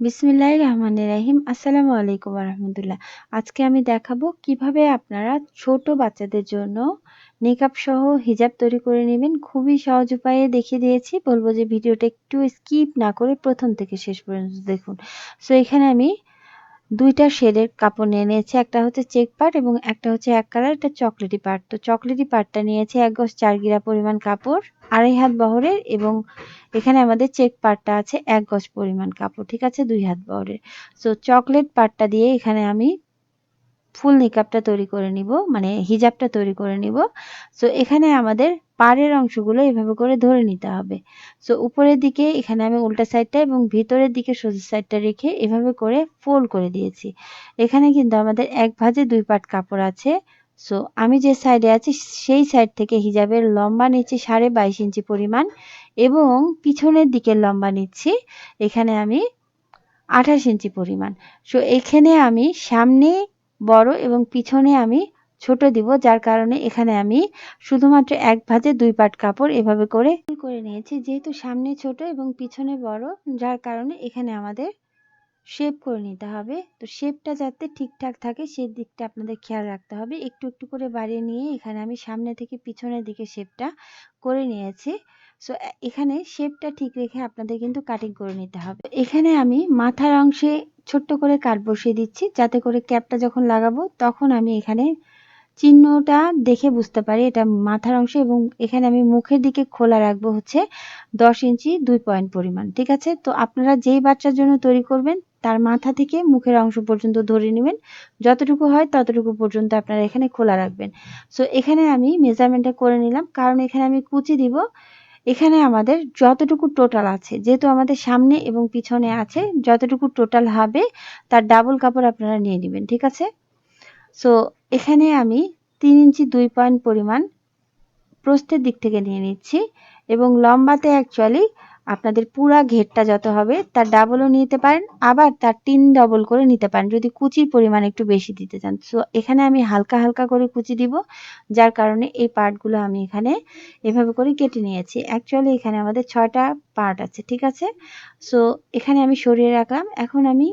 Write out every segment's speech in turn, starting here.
বিসমিল্লাহ রহমান রাহিম আসসালামু আলাইকুম রহমতুল্লাহ। আজকে আমি দেখাবো কীভাবে আপনারা ছোট বাচ্চাদের জন্য মেকআপ সহ হিজাব তৈরি করে নেবেন। খুবই সহজ উপায়ে দেখিয়ে দিয়েছি। বলব যে ভিডিওটা একটু স্কিপ না করে প্রথম থেকে শেষ পর্যন্ত দেখুন। সো এখানে আমি দুইটা শেডের কাপড় নিয়ে নিয়েছে। একটা হচ্ছে চেক পার্ট এবং একটা হচ্ছে এক কালার এটা চকলেটি পার্ট তো চকলেটি পার্টটা নিয়েছে এক গজ চার গিরা পরিমাণ কাপড়, আড়াই হাত বহরের এবং এখানে আমাদের চেক পার্টটা আছে এক গজ পরিমাণ কাপড়। ঠিক আছে, দুই হাত বহরের। সো চকলেট পার্টটা দিয়ে এখানে আমি ফুল নিকাপটা তৈরি করে নিব মানে হিজাবটা তৈরি করে নিব। সো এখানে আমাদের পাড়ের অংশগুলো এভাবে করে ধরে নিতে হবে। সো উপরের দিকে এখানে আমি উল্টা সাইডটা এবং ভিতরের দিকে সোজা সাইডটা রেখে এভাবে করে ফোল্ড করে দিয়েছি। এখানে কিন্তু আমাদের এক ভাজে দুই পাট কাপড় আছে। সো আমি যে সাইডে আছি, সেই সাইড থেকে হিজাবের লম্বা নিচ্ছি সাড়ে বাইশ ইঞ্চি পরিমাণ এবং পিছনের দিকের লম্বা নিচ্ছি, এখানে আমি আঠাশ ইঞ্চি পরিমাণ। সো এখানে আমি সামনে বড় এবং পিছনে আমি ছোট দিব, যার কারণে এখানে আমি শুধুমাত্র এক ভাজে দুই পাট কাপড় এভাবে করে করে নিয়েছি, যেহেতু সামনে ছোট এবং পিছনে বড়, যার কারণে এখানে আমাদের শেপ করে নিতে হবে। তো শেপটা যাতে ঠিকঠাক থাকে সেই দিকটা আপনাদের খেয়াল রাখতে হবে। একটু একটু করে বাড়িয়ে নিয়ে এখানে আমি সামনে থেকে পিছনের দিকে শেপটা করে নিয়েছি। সো এখানে শেপটা ঠিক রেখে আপনাদের কিন্তু কাটিং করে নিতে হবে। এখানে আমি মাথার অংশে ছোট্ট করে কাট বসিয়ে দিচ্ছি, যাতে করে ক্যাপটা যখন লাগাবো তখন আমি এখানে চিহ্নটা দেখে বুঝতে পারি এটা মাথার অংশ এবং এখানে আমি মুখের দিকে খোলা রাখব হচ্ছে দশ ইঞ্চি দুই পয়েন্ট পরিমাণ, ঠিক আছে? তো আপনারা যেই বাচ্চার জন্য তৈরি করবেন তার মাথা থেকে মুখের অংশ পর্যন্ত ধরে নেবেন, যতটুকু হয় ততটুকু পর্যন্ত আপনারা এখানে খোলা রাখবেন। সো এখানে আমি মেজারমেন্টটা করে নিলাম, কারণ এখানে আমি কুচি দিব এখানে আমাদের যতটুকু টোটাল আছে, যেহেতু আমাদের সামনে এবং পিছনে আছে, যতটুকু টোটাল হবে, তার ডাবল কাপড় আপনারা নিয়ে নেবেন, ঠিক আছে? সো এখানে আমি তিন ইঞ্চি দুই পয়েন্ট পরিমাণ প্রস্থের দিক থেকে নিয়ে নিচ্ছি এবং লম্বাতে অ্যাকচুয়ালি আপনাদের পুরা ঘেরটা যত হবে, তার ডাবলও নিতে পারেন, আবার তার তিন ডবল করে নিতে পারেন, যদি কুচির পরিমাণ একটু বেশি দিতে চান। সো এখানে আমি হালকা হালকা করে কুচি দিব, যার কারণে এই পার্টগুলো আমি এখানে এভাবে করে কেটে নিয়েছি। অ্যাকচুয়ালি এখানে আমাদের ছয়টা পার্ট আছে, ঠিক আছে? সো এখানে আমি সরিয়ে রাখলাম। এখন আমি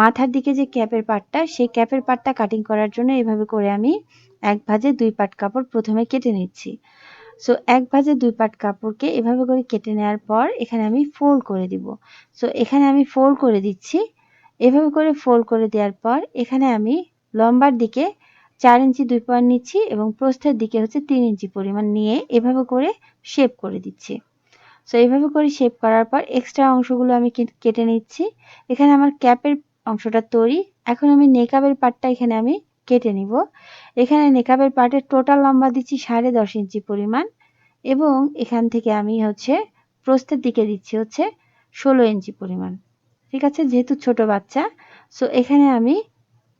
মাথার দিকে যে ক্যাপের পাটটা, সেই ক্যাপের পাটটা কাটিং করার জন্য এভাবে করে আমি এক ভাজে দুই পাট কাপড় প্রথমে কেটে নিচ্ছি। সো এক ভাজে দুই পাট কাপড়কে এভাবে করে কেটে নেওয়ার পর এখানে আমি ফোল্ড করে দিব। সো এখানে আমি ফোল্ড করে দিচ্ছি। এভাবে করে ফোল্ড করে দেওয়ার পর এখানে আমি লম্বার দিকে চার ইঞ্চি দুই পয়েন্ট নিচ্ছি এবং প্রস্থের দিকে হচ্ছে তিন ইঞ্চি পরিমাণ নিয়ে এভাবে করে শেপ করে দিচ্ছি। সো এইভাবে করে শেপ করার পর এক্সট্রা অংশগুলো আমি কেটে নিচ্ছি। এখানে আমার ক্যাপের অংশটা তৈরি। এখন আমি নেকাবের পাটটা এখানে আমি কেটে নিব। এখানে নেকাবের পাটের টোটাল লম্বা দিচ্ছি সাড়ে দশ ইঞ্চি পরিমাণ এবং এখান থেকে আমি হচ্ছে প্রস্থের দিকে দিচ্ছি হচ্ছে ষোলো ইঞ্চি পরিমাণ। ঠিক আছে? যেহেতু ছোট বাচ্চা সো এখানে আমি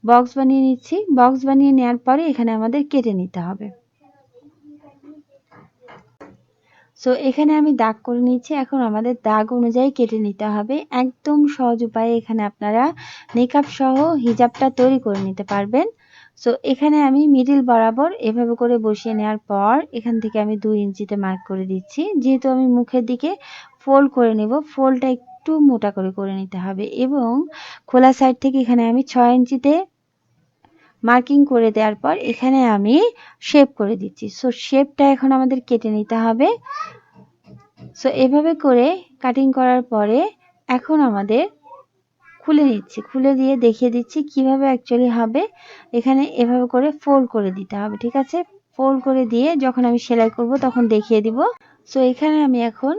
বক্স বানিয়ে নিচ্ছি। বক্স বানিয়ে নেওয়ার পরে এখানে আমাদের কেটে নিতে হবে। সো এখানে আমি দাগ করে নিচ্ছি এখন আমাদের দাগ অনুযায়ী কেটে নিতে হবে। একদম সহজ উপায়ে এখানে আপনারা মেকআপ সহ হিজাবটা তৈরি করে নিতে পারবেন। সো এখানে আমি মিডিল বরাবর এভাবে করে বসিয়ে নেওয়ার পর এখান থেকে আমি দুই ইঞ্চিতে মার্ক করে দিচ্ছি। যেহেতু আমি মুখের দিকে ফোল্ড করে নেব ফোল্ডটা একটু মোটা করে করে নিতে হবে এবং খোলা সাইড থেকে এখানে আমি ছয় ইঞ্চিতে মার্কিং করে দেওয়ার পর এখানে আমি শেপ করে দিচ্ছি। সো শেপটা এখন আমাদের কেটে নিতে হবে। সো এভাবে করে কাটিং করার পরে এখন আমাদের খুলে নিচ্ছি। খুলে দিয়ে দেখিয়ে দিচ্ছি কীভাবে অ্যাকচুয়ালি হবে। এখানে এভাবে করে ফোল্ড করে দিতে হবে, ঠিক আছে? ফোল্ড করে দিয়ে যখন আমি সেলাই করব তখন দেখিয়ে দিব। সো এখানে আমি এখন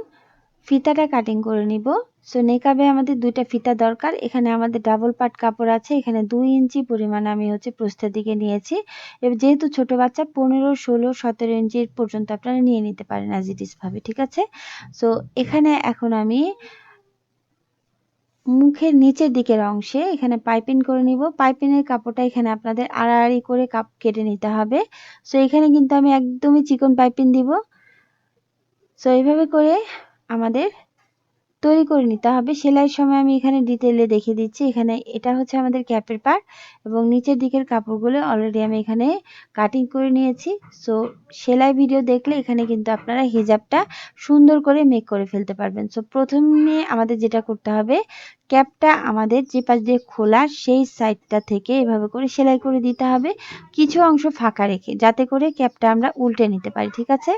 ফিতাটা কাটিং করে নিব। সো নেকাবে আমাদের দুইটা ফিতা দরকার। এখানে আমাদের ডাবল পাট কাপড় আছে। এখানে দুই ইঞ্চি পরিমাণ আমি হচ্ছে প্রস্তের দিকে নিয়েছি। এবার যেহেতু ছোট বাচ্চা, পনেরো, ষোলো, সতেরো ইঞ্চির পর্যন্ত আপনারা নিয়ে নিতে পারেন অ্যাজ ইট ভাবে, ঠিক আছে? সো এখানে এখন আমি মুখের নিচের দিকের অংশে এখানে পাইপিং করে নিব। পাইপিংয়ের কাপড়টা এখানে আপনাদের আড়াআড়ি করে কাপ কেটে নিতে হবে। সো এখানে কিন্তু আমি একদমই চিকন পাইপিং দিব। সো এইভাবে করে আমাদের তৈরি করে নিতে হবে। সেলাইয়ের সময় আমি এখানে ডিটেলে দেখিয়ে দিচ্ছি। এখানে এটা হচ্ছে আমাদের ক্যাপের পার এবং নিচের দিকের কাপড়গুলো অলরেডি আমি এখানে কাটিং করে নিয়েছি। সো সেলাই ভিডিও দেখলে এখানে কিন্তু আপনারা হিজাবটা সুন্দর করে মেক করে ফেলতে পারবেন। সো প্রথমে আমাদের যেটা করতে হবে, ক্যাপটা আমাদের যে পাশ দিয়ে খোলা সেই সাইডটা থেকে এভাবে করে সেলাই করে দিতে হবে। কিছু অংশ ফাঁকা রেখে, যাতে করে ক্যাপটা আমরা উল্টে নিতে পারি, ঠিক আছে?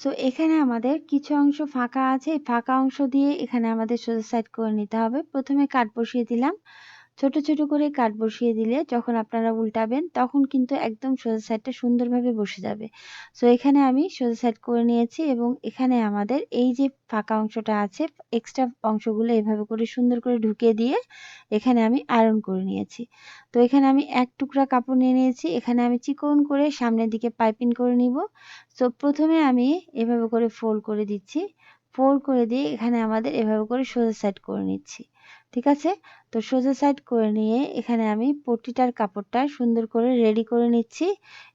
সো এখানে আমাদের কিছু অংশ ফাঁকা আছে। এই ফাঁকা অংশ দিয়ে এখানে আমাদের সোজা সাইড করে নিতে হবে। প্রথমে কাঠ বসিয়ে দিলাম। ছোট ছোট করে কাঠ বসিয়ে দিলে যখন আপনারা উল্টাবেন, তখন কিন্তু একদম সোজা সাইডটা সুন্দরভাবে বসে যাবে। সো এখানে আমি সোজা সাইড করে নিয়েছি এবং এখানে আমাদের এই যে ফাঁকা অংশটা আছে এক্সট্রা অংশগুলো এভাবে করে সুন্দর করে ঢুকিয়ে দিয়ে এখানে আমি আয়রন করে নিয়েছি। তো, এখানে আমি এক টুকরা কাপড় নিয়ে নিয়েছি। এখানে আমি চিকন করে সামনের দিকে পাইপিং করে নিব। সো প্রথমে আমি এভাবে করে ফোল্ড করে দিচ্ছি। ফোল্ড করে দিয়ে এখানে আমাদের এভাবে করে সোজা সাইড করে নিচ্ছি। ঠিক আছে? তো সোজা সাইড করে নিয়ে এখানে আমি পট্টিটার কাপড়টা সুন্দর করে রেডি করে নিচ্ছি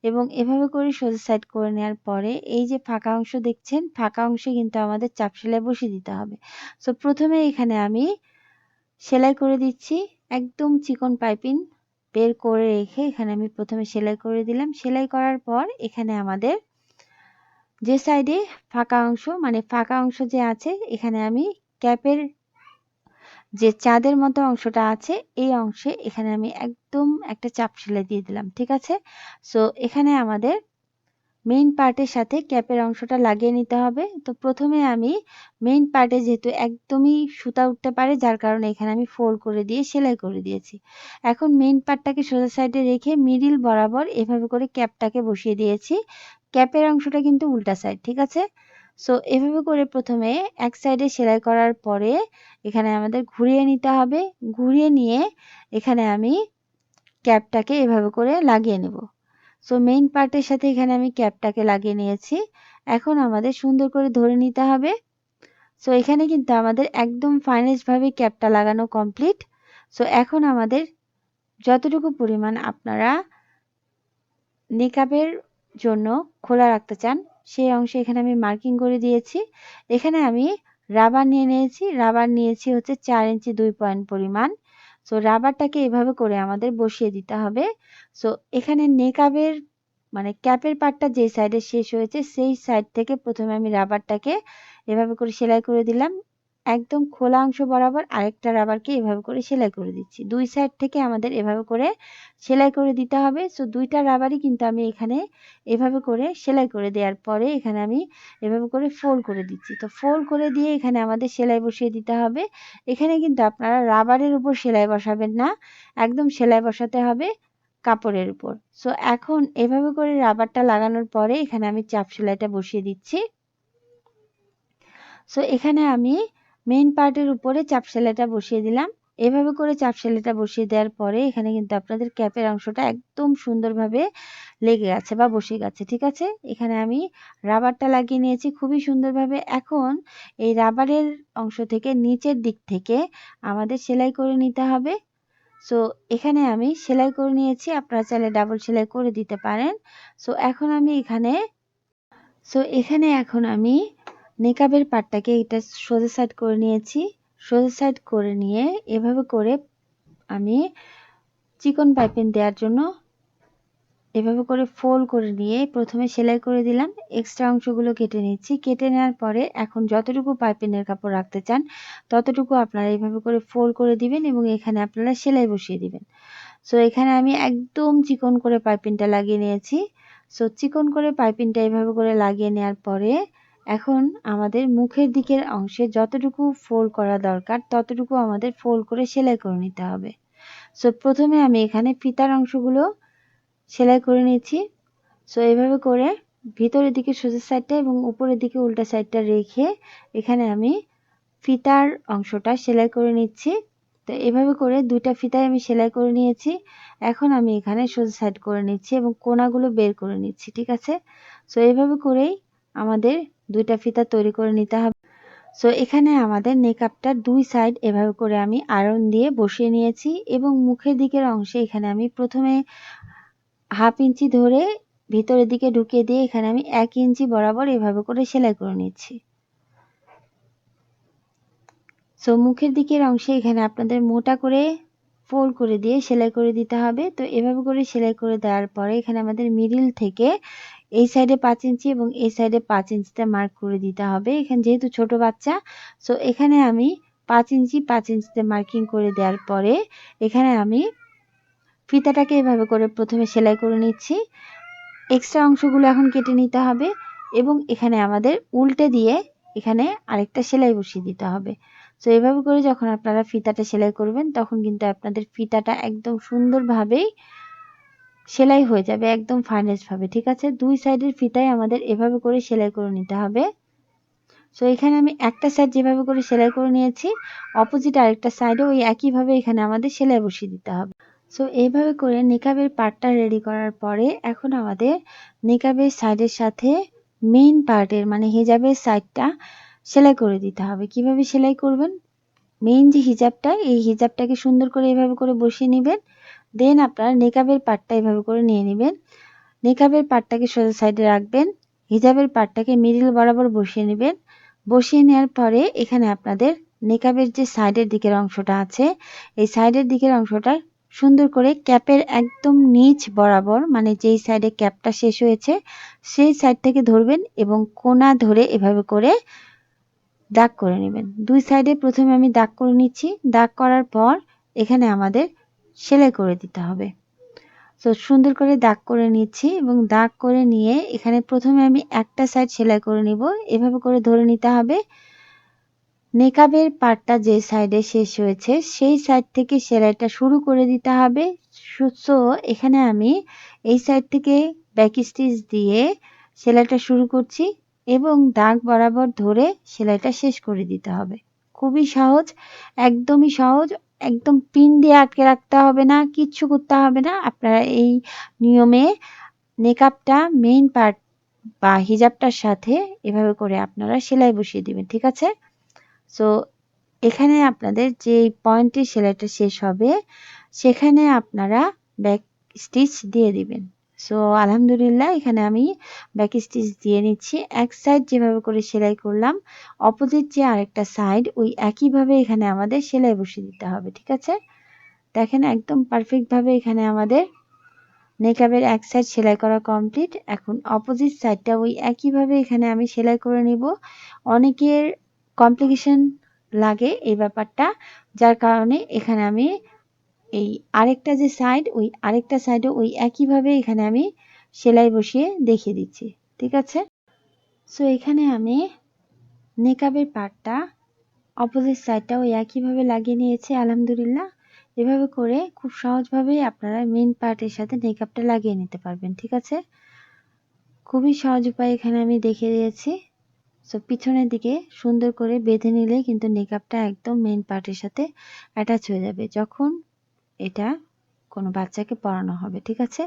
এবং এভাবে করে সোজা সাইড করে নেওয়ার পরে এই যে ফাঁকা অংশ দেখছেন, ফাঁকা অংশে কিন্তু আমাদের চাপ সেলাই বসিয়ে দিতে হবে। সো প্রথমে এখানে আমি সেলাই করে দিচ্ছি, একদম চিকন পাইপিং বের করে রেখে এখানে আমি প্রথমে সেলাই করে দিলাম। সেলাই করার পর এখানে আমাদের যে সাইডে ফাঁকা অংশ মানে ফাঁকা অংশ যে আছে, এখানে আমি ক্যাপের যে চাঁদের মতো অংশটা আছে, এই অংশে এখানে আমি একদম একটা চাপ সেলাই দিয়ে দিলাম, ঠিক আছে? সো এখানে আমাদের মেইন পার্টের সাথে ক্যাপের অংশটা লাগিয়ে নিতে হবে। তো প্রথমে আমি মেইন পার্টে যেহেতু একদমই সুতা উঠতে পারে, যার কারণে এখানে আমি ফোল্ড করে দিয়ে সেলাই করে দিয়েছি। এখন মেইন পার্টটাকে সোজা সাইডে রেখে মিডিল বরাবর এভাবে করে ক্যাপটাকে বসিয়ে দিয়েছি। ক্যাপের অংশটা কিন্তু উল্টা সাইড ঠিক আছে? সো এভাবে করে প্রথমে এক সাইডে সেলাই করার পরে এখানে আমাদের ঘুরিয়ে নিতে হবে। ঘুরিয়ে নিয়ে এখানে আমি ক্যাপটাকে এভাবে করে লাগিয়ে নেব। সো মেইন পার্টের সাথে এখানে আমি ক্যাপটাকে লাগিয়ে নিয়েছি। এখন আমাদের সুন্দর করে ধরে নিতে হবে। সো এখানে কিন্তু আমাদের একদম ফাইনেস্টভাবে ক্যাপটা লাগানো কমপ্লিট সো এখন আমাদের যতটুকু পরিমাণ আপনারা নেকাবের জন্য খোলা রাখতে চান সেই অংশে এখানে আমি মার্কিং করে দিয়েছি। এখানে আমি রাবার নিয়ে নিয়েছি। রাবার নিয়েছি হচ্ছে চার ইঞ্চি দুই পয়েন্ট পরিমাণ। সো রাবারটাকে এভাবে করে আমাদের বসিয়ে দিতে হবে। সো এখানে নেকাবের মানে ক্যাপের পার্টটা যে সাইডে শেষ হয়েছে, সেই সাইড থেকে প্রথমে আমি রাবারটাকে এভাবে করে সেলাই করে দিলাম। একদম খোলা অংশ বরাবর আরেকটা রাবারকে এভাবে করে সেলাই করে দিচ্ছি। দুই সাইড থেকে আমাদের এভাবে করে সেলাই করে দিতে হবে। সো দুইটা রাবারই কিন্তু আমি এখানে এভাবে করে সেলাই করে দেওয়ার পরে এখানে আমি এভাবে করে ফোল্ড করে দিচ্ছি। তো ফোল্ড করে দিয়ে এখানে আমাদের সেলাই বসিয়ে দিতে হবে। এখানে কিন্তু আপনারা রাবারের উপর সেলাই বসাবেন না, একদম সেলাই বসাতে হবে কাপড়ের উপর। সো এখন এভাবে করে রাবারটা লাগানোর পরে এখানে আমি চাপ সেলাইটা বসিয়ে দিচ্ছি। সো এখানে আমি মেইন পার্টের উপরে চাপ সেলাইটা বসিয়ে দিলাম। এভাবে করে চাপ সেলাইটা বসিয়ে দেওয়ার পরে এখানে কিন্তু আপনাদের ক্যাপের অংশটা একদম সুন্দরভাবে লেগে গেছে বা বসে গেছে, ঠিক আছে? এখানে আমি রাবারটা লাগিয়ে নিয়েছি খুবই সুন্দরভাবে। এখন এই রাবারের অংশ থেকে নিচের দিক থেকে আমাদের সেলাই করে নিতে হবে। সো এখানে আমি সেলাই করে নিয়েছি, আপনারা চাইলে ডাবল সেলাই করে দিতে পারেন। সো এখন আমি এখানে সো এখানে এখন আমি নেকাবের পাটটাকে এটা সোজা সাইড করে নিয়েছি। সোজা সাইড করে নিয়ে এভাবে করে আমি চিকন পাইপিং দেওয়ার জন্য এভাবে করে ফোল্ড করে নিয়ে প্রথমে সেলাই করে দিলাম। এক্সট্রা অংশগুলো কেটে নিচ্ছি। কেটে নেওয়ার পরে এখন যতটুকু পাইপিনের কাপড় রাখতে চান, ততটুকু আপনারা এইভাবে করে ফোল্ড করে দিবেন এবং এখানে আপনারা সেলাই বসিয়ে দিবেন। সো এখানে আমি একদম চিকন করে পাইপিংটা লাগিয়ে নিয়েছি। সো চিকন করে পাইপিংটা এইভাবে করে লাগিয়ে নেওয়ার পরে এখন আমাদের মুখের দিকের অংশে যতটুকু ফোল্ড করা দরকার, ততটুকু আমাদের ফোল্ড করে সেলাই করে নিতে হবে। সো প্রথমে আমি এখানে ফিতার অংশগুলো সেলাই করে নিচ্ছি। সো এভাবে করে ভিতরের দিকে সোজা সাইডটা এবং উপরের দিকে উল্টা সাইডটা রেখে এখানে আমি ফিতার অংশটা সেলাই করে নিচ্ছি। তো, এভাবে করে দুইটা ফিতায় আমি সেলাই করে নিয়েছি। এখন আমি এখানে সোজা সাইড করে নিচ্ছি এবং কোনাগুলো বের করে নিচ্ছি, ঠিক আছে? সো এভাবে করেই আমাদের দুইটা ফিতা তৈরি করে নিতে হবে। সো এখানে আমাদের নেকআপটা দুই সাইড এভাবে করে আমি আয়রন দিয়ে বসিয়ে নিয়েছি এবং মুখের দিকের অংশে এখানে আমি প্রথমে হাফ ইঞ্চি ধরে ভিতরের দিকে ঢুকিয়ে দিয়ে এখানে আমি এক ইঞ্চি বরাবর এভাবে করে সেলাই করে নিচ্ছি। সো মুখের দিকের অংশে এখানে আপনাদের মোটা করে ফোল্ড করে দিয়ে সেলাই করে দিতে হবে। তো, এভাবে করে সেলাই করে দেওয়ার পরে এখানে আমাদের মিডিল থেকে এই সাইডে পাঁচ ইঞ্চি এবং এই সাইডে পাঁচ ইঞ্চিতে মার্ক করে দিতে হবে। এখানে যেহেতু ছোট বাচ্চা সো এখানে আমি পাঁচ ইঞ্চি, পাঁচ ইঞ্চিতে মার্কিং করে দেওয়ার পরে এখানে আমি ফিতাটাকে এভাবে করে প্রথমে সেলাই করে নিচ্ছি। এক্সট্রা অংশগুলো এখন কেটে নিতে হবে এবং এখানে আমাদের উল্টে দিয়ে এখানে আরেকটা সেলাই বসিয়ে দিতে হবে। তো এভাবে করে যখন আপনারা ফিতাটা সেলাই করবেন, তখন কিন্তু আপনাদের ফিতাটা একদম সুন্দরভাবেই সেলাই হয়ে যাবে একদম ভাবে, ঠিক আছে? দুই সাইডের ফিতাই আমাদের এভাবে করে সেলাই করে নিতে হবে। সো এখানে আমি একটা সাইড যেভাবে করে সেলাই করে নিয়েছি অপোজিট আরেকটা সাইডে ওই একইভাবে এখানে আমাদের সেলাই বসিয়ে দিতে হবে। সো এইভাবে করে নিকাবের পার্টটা রেডি করার পরে এখন আমাদের নিকাবের সাইডের সাথে মেইন পার্টের মানে হিজাবের সাইডটা সেলাই করে দিতে হবে। কীভাবে সেলাই করবেন? মেইন যে হিজাবটা এই হিজাবটাকে সুন্দর করে এভাবে করে বসিয়ে নেবেন। দেন আপনার নেকাবের পাটটা এভাবে করে নিয়ে নেবেন। নেকাবের পাটটাকে সোজা সাইডে রাখবেন। হিজাবের পাটটাকে মিডিল বরাবর বসিয়ে নেবেন। বসিয়ে নেওয়ার পরে এখানে আপনাদের নেকাবের যে সাইডের দিকের অংশটা আছে, এই সাইডের দিকের অংশটা সুন্দর করে ক্যাপের একদম নিচ বরাবর মানে যেই সাইডে ক্যাপটা শেষ হয়েছে, সেই সাইড থেকে ধরবেন এবং কোনা ধরে এভাবে করে দাগ করে নেবেন। দুই সাইডে প্রথমে আমি দাগ করে নিচ্ছি। দাগ করার পর এখানে আমাদের সেলাই করে দিতে হবে। তো সুন্দর করে দাগ করে নিচ্ছি এবং দাগ করে নিয়ে এখানে প্রথমে আমি একটা সাইড সেলাই করে নিব। এভাবে করে ধরে নিতে হবে। নেকাবের পাটটা যে সাইডে শেষ হয়েছে, সেই সাইড থেকে সেলাইটা শুরু করে দিতে হবে। সো এখানে আমি এই সাইড থেকে ব্যাক স্টিচ দিয়ে সেলাইটা শুরু করছি এবং দাগ বরাবর ধরে সেলাইটা শেষ করে দিতে হবে। খুবই সহজ, একদমই সহজ একদম পিন দিয়ে আটকে রাখতে হবে না, কিচ্ছু করতে হবে না। আপনারা এই নিয়মে মেকআপটা মেইন পার্ট বা হিজাবটার সাথে এভাবে করে আপনারা সেলাই বসিয়ে দিবেন, ঠিক আছে? সো এখানে আপনাদের যে পয়েন্টে সেলাইটা শেষ হবে, সেখানে আপনারা ব্যাক স্টিচ দিয়ে দিবেন। সো আলহামদুলিল্লাহ, এখানে আমি ব্যাক স্টিচ দিয়ে নিচ্ছি। এক সাইড যেভাবে করে সেলাই করলাম, অপোজিট যে আরেকটা সাইড ওই একইভাবে এখানে আমাদের সেলাই বসিয়ে দিতে হবে, ঠিক আছে? দেখেন, একদম পারফেক্টভাবে এখানে আমাদের নেকাবের এক সাইড সেলাই করা কমপ্লিট এখন অপোজিট সাইডটা ওই একইভাবে এখানে আমি সেলাই করে নিব। অনেকের কমপ্লিকেশন লাগে এই ব্যাপারটা, যার কারণে এখানে আমি এই আরেকটা যে সাইড ওই আরেকটা সাইডে ওই একইভাবে এখানে আমি সেলাই বসিয়ে দেখিয়ে দিচ্ছি, ঠিক আছে? সো এখানে আমি নেকাবের পার্টটা অপোজিট সাইডটা ওই একইভাবে লাগিয়ে নিয়েছি, আলহামদুলিল্লাহ। এভাবে করে খুব সহজভাবেই আপনারা মেন পার্টের সাথে নেকআপটা লাগিয়ে নিতে পারবেন, ঠিক আছে? খুবই সহজ উপায় এখানে আমি দেখিয়ে দিয়েছি। সো পিছনের দিকে সুন্দর করে বেঁধে নিলে কিন্তু নেকআপটা একদম মেন পার্টের সাথে অ্যাটাচ হয়ে যাবে। যখন এটা কোনো বাচ্চাকে পরানো হবে, ঠিক আছে?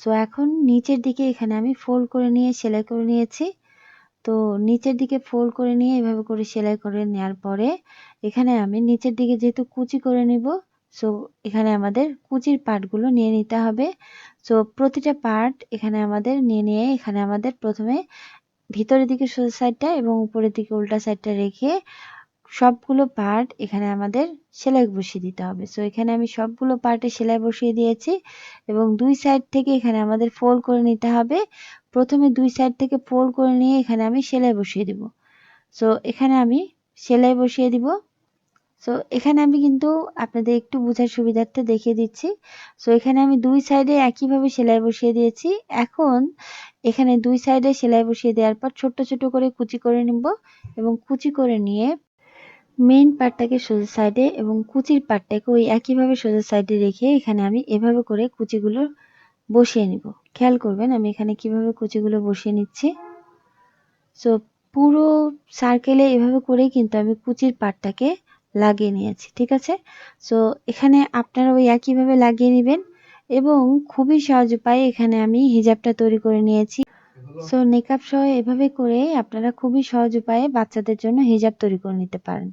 সো এখন নিচের দিকে এখানে আমি ফোল্ড করে নিয়ে, সেলাই করে নিয়েছি। তো নিচের দিকে ফোল্ড করে নিয়ে, এভাবে করে সেলাই করে নেওয়ার পরে এখানে আমি নিচের দিকে যেহেতু কুচি করে নিব সো এখানে আমাদের কুচির পার্টগুলো নিয়ে নিতে হবে। সো প্রতিটা পার্ট এখানে আমাদের নিয়ে নিয়ে, এখানে আমাদের প্রথমে ভিতরের দিকে সোজা সাইডটা এবং উপরের দিকে উল্টা সাইডটা রেখে সবগুলো পার্ট এখানে আমাদের সেলাই বসিয়ে দিতে হবে। সো এখানে আমি সবগুলো পার্টে সেলাই বসিয়ে দিয়েছি এবং দুই সাইড থেকে এখানে আমাদের ফোল্ড করে নিতে হবে। প্রথমে দুই সাইড থেকে ফোল্ড করে নিয়ে এখানে আমি সেলাই বসিয়ে দিব। সো এখানে আমি সেলাই বসিয়ে দিব। সো এখানে আমি কিন্তু আপনাদের একটু বোঝার সুবিধার্থে দেখিয়ে দিচ্ছি। সো এখানে আমি দুই সাইডে একইভাবে সেলাই বসিয়ে দিয়েছি। এখন এখানে দুই সাইডে সেলাই বসিয়ে দেওয়ার পর ছোট্ট ছোট করে কুচি করে নিব এবং কুচি করে নিয়ে মেইন পার্টটাকে সোজা সাইডে এবং কুচির পার্টটাকে ওই একইভাবে সোজা সাইডে রেখে এখানে আমি এভাবে করে কুচিগুলো বসিয়ে নিব। খেয়াল করবেন আমি এখানে কীভাবে কুচিগুলো বসিয়ে নিচ্ছি। সো পুরো সার্কেলে এভাবে করেই কিন্তু আমি কুচির পার্টটাকে লাগিয়ে নিয়েছি, ঠিক আছে? সো এখানে আপনারা ওই একইভাবে লাগিয়ে নেবেন এবং খুবই সহজ উপায়ে এখানে আমি হিজাবটা তৈরি করে নিয়েছি। সো নেকআপ সহ এভাবে করে আপনারা খুবই সহজ উপায়ে বাচ্চাদের জন্য হিজাব তৈরি করে নিতে পারেন।